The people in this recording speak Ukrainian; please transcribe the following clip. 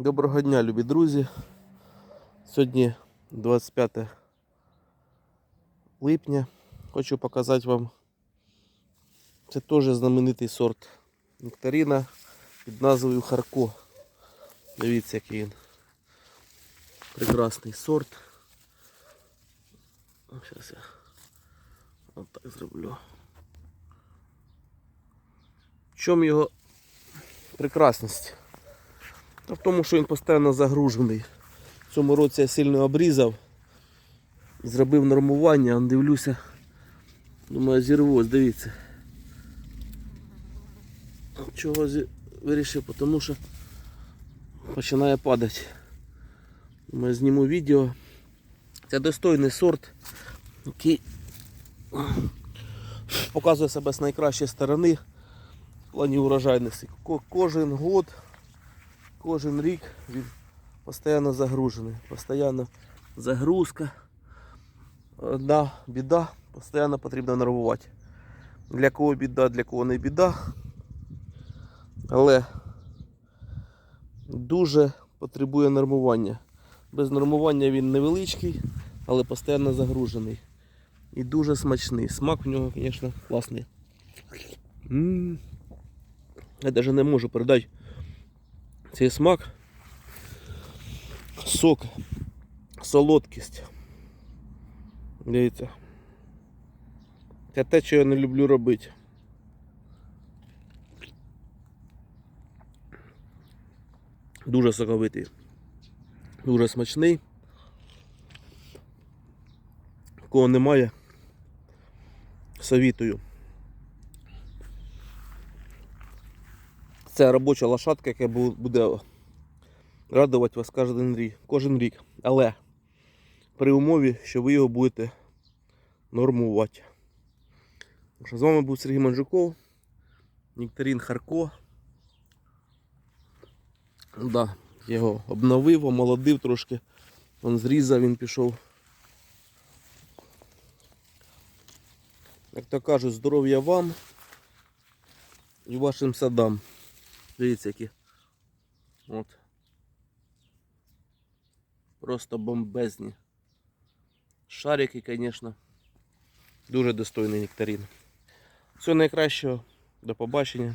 Доброго дня, любі друзі. Сьогодні 25 липня. Хочу показати вам. Це теж знаменитий сорт нектарина під назвою Харко. Дивіться, який він. Прекрасний сорт. Зараз я отак зроблю. В чому його прекрасність? Та в тому, що він постійно загружений. В цьому році я сильно обрізав. Зробив нормування, дивлюся. Думаю, зірвусь, дивіться. Чого вирішив? Тому що починає падати. Думаю, зніму відео. Це достойний сорт, який показує себе з найкращої сторони в плані урожайності. Кожен год кожен рік він постійно загружений. Постійно загрузка. Одна біда, постійно потрібно нервувати. Для кого біда, для кого не біда. Але дуже потребує нормування. Без нормування він невеличкий, але постійно загружений. І дуже смачний. Смак в нього, звісно, класний. М. Я навіть не можу передати цей смак, сок, солодкість. Дивіться. Це те, що я не люблю робити. Дуже соковитий, дуже смачний. Кого немає, совітую. Це робоча лошадка, яка буде радувати вас кожен рік. Кожен рік. Але при умові, що ви його будете нормувати. Що З вами був Сергій Манжуков, Нектарин Харко. Да, його обновив, омолодив трошки. Он зрізав, він пішов. Як то кажуть, здоров'я вам і вашим садам. Дивіться які. От. Просто бомбезні. Шарики, звісно. Дуже достойний нектарин. Всього найкращого. До побачення.